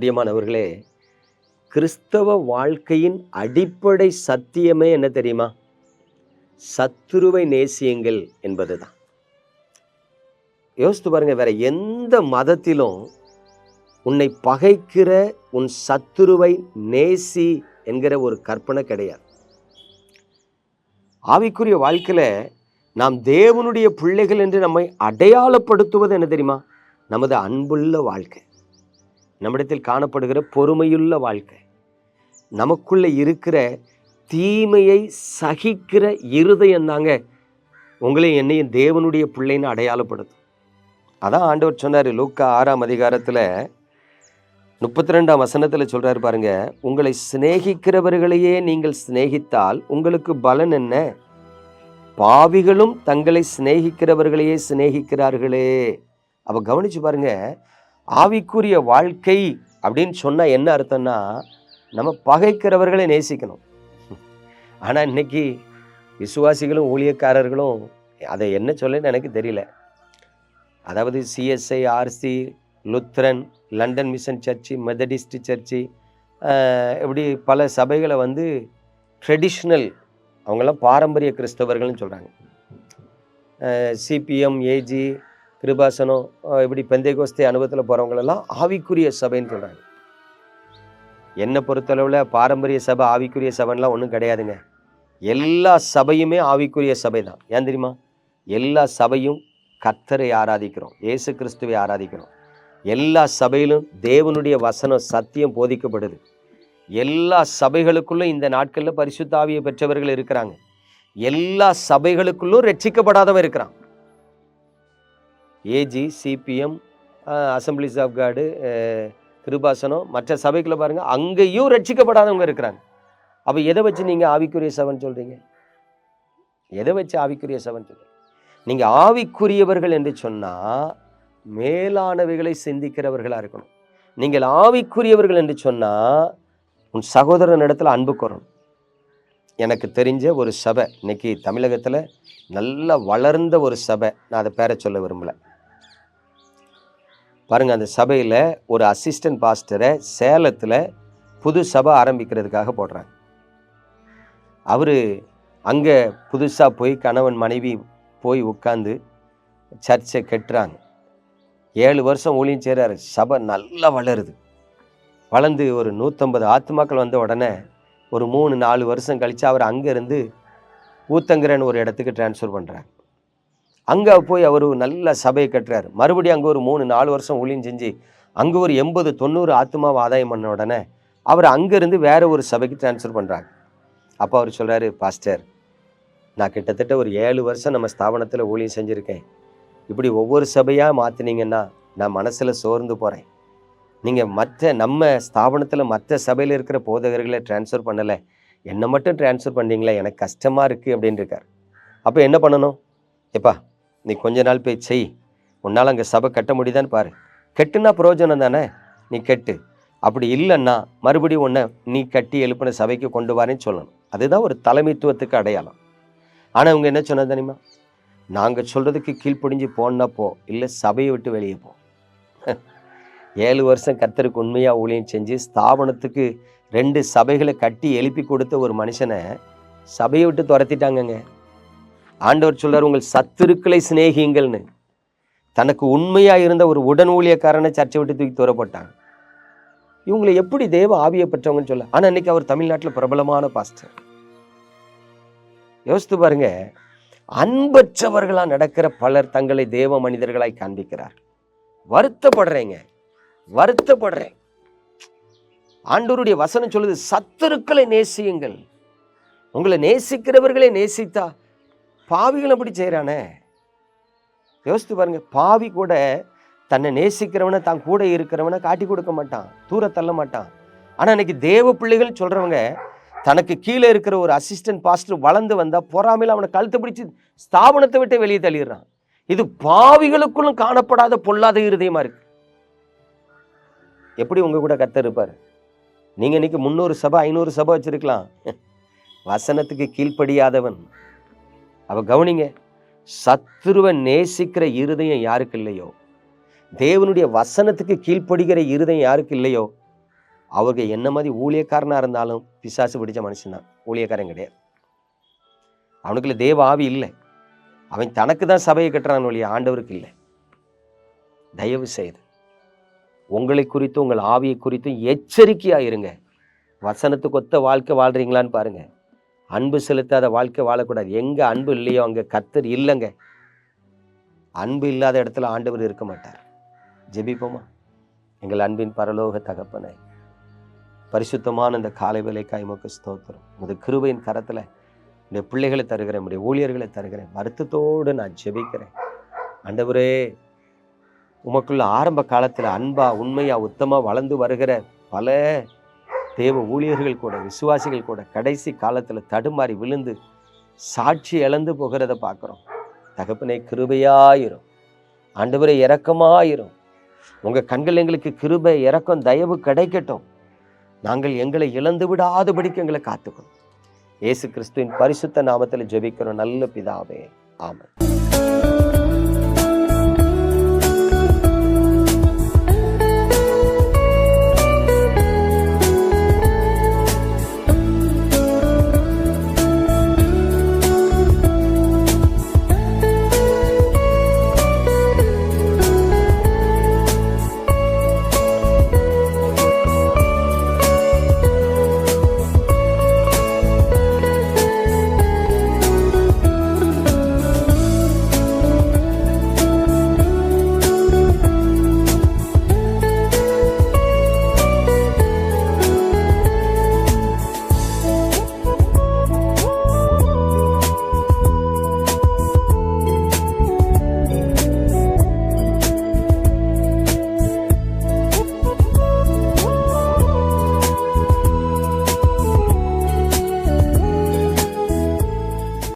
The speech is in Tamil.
பிரியமானவர்களே கிறிஸ்தவ வாழ்க்கையின் அடிப்படை சத்தியமே என்ன தெரியுமா? சத்துருவை நேசியுங்கள் என்பதுதான். யோசித்து பாருங்க வேற எந்த மதத்திலும் உன்னை பகைக்கிற உன் சத்துருவை நேசி என்கிற ஒரு கற்பனை கிடையாது. ஆவிக்குரிய வாழ்க்கையில் நாம் தேவனுடைய பிள்ளைகள் என்று நம்மை அடையாளப்படுத்துவது என்ன தெரியுமா? நமது அன்புள்ள வாழ்க்கை. நம்மிடத்தில் காணப்படுகிற பொறுமையுள்ள வாழ்க்கை. நமக்குள்ளே இருக்கிற தீமையை சகிக்கிற இருதயம் தாங்க உங்களையும் என்னையும் தேவனுடைய பிள்ளைன்னு அடையாளப்படுத்தும். அதான் ஆண்டவர் சொன்னார் லூக்கா ஆறாம் அதிகாரத்தில் முப்பத்தி ரெண்டாம் வசனத்தில் சொல்கிறாரு பாருங்க உங்களை சிநேகிக்கிறவர்களையே நீங்கள் சிநேகித்தால் உங்களுக்கு பலன் என்ன? பாவிகளும் தங்களை சிநேகிக்கிறவர்களையே சிநேகிக்கிறார்களே. அப்போ கவனிச்சு பாருங்கள் ஆவிக்குரிய வாழ்க்கை அப்படின்னு சொன்னால் என்ன அர்த்தம்னா நம்ம பகைக்கிறவர்களை நேசிக்கணும். ஆனால் இன்னைக்கு விசுவாசிகளும் ஊழியக்காரர்களும் அதை என்ன சொல்லன்னு எனக்கு தெரியல. அதாவது CSI RC Lutheran London mission church Methodist church இப்படி பல சபைகளை வந்து ட்ரெடிஷ்னல் அவங்களாம் பாரம்பரிய கிறிஸ்தவர்கள்னு சொல்கிறாங்க சிபிஎம் ஏஜி கிருபாசனம் அஹ் இப்படி பெந்தைகோஸ்தே அனுபவத்தில் போகிறவங்களெல்லாம் ஆவிக்குரிய சபைன்னு சொல்கிறாங்க என்னை பொறுத்தளவில் பாரம்பரிய சபை ஆவிக்குரிய சபைன்லாம் ஒன்றும் கிடையாதுங்க. எல்லா சபையுமே ஆவிக்குரிய சபை தான் ஏன் தெரியுமா? எல்லா சபையும் கர்த்தரை ஆராதிக்கிறோம் இயேசு கிறிஸ்துவை ஆராதிக்கிறோம். எல்லா சபையிலும் தேவனுடைய வசனம் சத்தியம் போதிக்கப்படுது. எல்லா சபைகளுக்குள்ளும் இந்த நாட்களில் பரிசுத்தாவியை பெற்றவர்கள் இருக்கிறாங்க. எல்லா சபைகளுக்குள்ளும் ரட்சிக்கப்படாதவன் இருக்கிறான். ஏஜி சிபிஎம் அசம்பிளிஸ் ஆஃப் காடு கிருபாசனம் மற்ற சபைக்குள்ள பாருங்கள் அங்கேயும் ரட்சிக்கப்படாதவங்க இருக்கிறாங்க. அப்போ எதை வச்சு நீங்கள் ஆவிக்குரிய சபைன்னு சொல்கிறீங்க எதை வச்சு ஆவிக்குரிய சபைன்னு சொல்கிறீங்க நீங்கள் ஆவிக்குரியவர்கள் என்று சொன்னால் மேலானவைகளை சிந்திக்கிறவர்களாக இருக்கணும். நீங்கள் ஆவிக்குரியவர்கள் என்று சொன்னால் உன் சகோதரன் இடத்துல அன்பு கூறணும். எனக்கு தெரிஞ்ச ஒரு சபை இன்னைக்கு தமிழகத்தில் நல்ல வளர்ந்த ஒரு சபை நான் அதை பேரை சொல்ல விரும்பலை. பாருங்கள் அந்த சபையில் ஒரு அசிஸ்டன்ட் பாஸ்டரை சேலத்தில் புது சபை ஆரம்பிக்கிறதுக்காக போடுறாங்க. அவர் அங்கே புதுசாக போய் கணவன் மனைவி போய் உட்காந்து சர்ச்சை கட்டுறாங்க. ஏழு வருஷம் ஊழியம் செய்கிறாரு சபை நல்லா வளருது. வளர்ந்து ஒரு நூற்றம்பது ஆத்துமாக்கள் வந்த உடனே ஒரு மூணு நாலு வருஷம் கழித்து அவர் அங்கேருந்து ஊத்தங்கரன் ஒரு இடத்துக்கு ட்ரான்ஸ்ஃபர் பண்ணுறாங்க அங்கே போய் அவர் நல்ல சபையை கட்டுறார். மறுபடியும் அங்கே ஒரு மூணு நாலு வருஷம் ஊழியம் செஞ்சு அங்கே ஒரு எண்பது தொண்ணூறு ஆத்மாவை ஆதாயம் பண்ண உடனே அவர் அங்கேருந்து வேற ஒரு சபைக்கு ட்ரான்ஸ்ஃபர் பண்ணுறாங்க அப்போ அவர் சொல்கிறாரு பாஸ்டர் நான் கிட்டத்தட்ட ஒரு ஏழு வருஷம் நம்ம ஸ்தாபனத்தில் ஊழியம் செஞ்சுருக்கேன். இப்படி ஒவ்வொரு சபையாக மாற்றினீங்கன்னா நான் மனசில் சோர்ந்து போகிறேன் நீங்கள் மற்ற நம்ம ஸ்தாபனத்தில் மற்ற சபையில் இருக்கிற போதகர்களை ட்ரான்ஸ்ஃபர் பண்ணலை. என்னை மட்டும் ட்ரான்ஸ்ஃபர் பண்ணீங்களே எனக்கு கஷ்டமாக இருக்குது அப்படின்னு இருக்கார் அப்போ என்ன பண்ணணும்? எப்பா நீ கொஞ்ச நாள் போய் செய். உன்னால் அங்கே சபை கட்ட முடியுதான்னு பாரு. கெட்டுனா பிரயோஜனம் தானே? நீ கெட்டு. அப்படி இல்லைன்னா மறுபடியும் உன்னை நீ கட்டி எழுப்பின சபைக்கு கொண்டு வரேன்னு சொல்லணும். அதுதான் ஒரு தலைமைத்துவத்துக்கு அடையாளம். ஆனால் அவங்க என்ன சொன்னது தெரியுமா? நாங்கள் சொல்கிறதுக்கு கீழ்ப்படிஞ்சு போனா போ இல்லை சபையை விட்டு வெளியே போ. ஏழு வருஷம் கத்தருக்கு உண்மையாக ஊழியம் செஞ்சு ஸ்தாபனத்துக்கு ரெண்டு சபைகளை கட்டி எழுப்பி கொடுத்த ஒரு மனுஷனை சபையை விட்டு துரத்திட்டாங்கங்க. ஆண்டவர் சொல்றார் உங்கள் சத்துருக்களை சிநேகிங்கள்னு தனக்கு உண்மையாக இருந்த ஒரு உடன் ஊழியக்காரனை சர்ச்சை விட்டு தூக்கி தூரப்பட்டாங்க. இவங்களை எப்படி தேவ ஆவியை பெற்றவங்கன்னு சொல்ல ஆனால் அன்னைக்கு அவர் தமிழ்நாட்டில் பிரபலமான பாஸ்டர். யோசித்து பாருங்க அன்பற்றவர்களா நடக்கிற பலர் தங்களை தேவ மனிதர்களாய் காண்பிக்கிறார். வருத்தப்படுறேங்க வருத்தப்படுறேன். ஆண்டோருடைய வசனம் சொல்லுது சத்துருக்களை நேசியுங்கள். உங்களை நேசிக்கிறவர்களை நேசித்தா பாவிகள் அப்படி செய்கிறானே யோசித்து பாருங்க பாவி கூட தன்னை நேசிக்கிறவனை தான் கூட இருக்கிறவனை காட்டி கொடுக்க மாட்டான் தூர தள்ள மாட்டான். ஆனால் இன்னைக்கு தேவ பிள்ளைகள் சொல்றவங்க தனக்கு கீழே இருக்கிற ஒரு அசிஸ்டன்ட் பாஸ்டர் வளர்ந்து வந்தால் பொறாமையில் அவனை கழுத்தை பிடிச்சி ஸ்தாபனத்தை விட்டு வெளியே தள்ளிடுறான். இது பாவிகளுக்குள்ளும் காணப்படாத பொல்லாத இருதயமா இருக்கு. எப்படி உங்க கூட கத்த இருப்பார்? நீங்கள் இன்னைக்கு முந்நூறு சபை ஐநூறு சபை வச்சுருக்கலாம். வசனத்துக்கு கீழ்ப்படியாதவன். அப்போ கவனிங்க சத்துருவை நேசிக்கிற இருதயம் யாருக்கு இல்லையோ? தேவனுடைய வசனத்துக்கு கீழ்ப்படுகிற இருதயம் யாருக்கு இல்லையோ? அவருக்கு என்ன மாதிரி ஊழியக்காரனாக இருந்தாலும் பிசாசு பிடிச்ச மனுஷன்தான் ஊழியக்காரன் கிடையாது. அவனுக்குள்ள தேவ ஆவி இல்லை. அவன் தனக்கு தான் சபையை கட்டுறான் ஒழிய ஆண்டவருக்கு இல்லை. தயவு செய்து உங்களை குறித்தும் உங்கள் ஆவியை குறித்தும் எச்சரிக்கையாக இருங்க. வசனத்துக்கு ஒத்த வாழ்க்கை வாழ்கிறீங்களான்னு பாருங்கள் அன்பு செலுத்தாத வாழ்க்கை வாழக்கூடாது. எங்க அன்பு இல்லையோ அங்க கத்தர் இல்லைங்க. அன்பு இல்லாத இடத்துல ஆண்டவர் இருக்க மாட்டார். ஜெபிப்போமா? எங்கள் அன்பின் பரலோக தகப்பனை பரிசுத்தமான இந்த காலை வேலை உமக்கு ஸ்தோத்திரம். முது கிருபையின் கரத்தில் இந்த பிள்ளைகளை தருகிறேன் உடைய ஊழியர்களை தருகிறேன். வருத்தத்தோடு நான் ஜெபிக்கிறேன். ஆண்டவரே உமக்குள்ள ஆரம்ப காலத்தில் அன்பா உண்மையா உத்தமா வளர்ந்து வருகிற பல தேவ ஊழியர்கள் கூட விசுவாசிகள் கூட கடைசி காலத்தில் தடுமாறி விழுந்து சாட்சி இழந்து போகிறத பார்க்குறோம். தகப்பனை கிருபையாயிரும். ஆண்டவரை இறக்கமாயிரும் உங்கள் கண்கள் எங்களுக்கு கிருபை இறக்கம் தயவு கிடைக்கட்டும். நாங்கள் எங்களை இழந்து விடாதபடிக்கு எங்களை காத்துக்கணும் இயேசு கிறிஸ்துவின் பரிசுத்த நாமத்தில் ஜெபிக்கிறோம். நல்ல பிதாவே ஆமாம்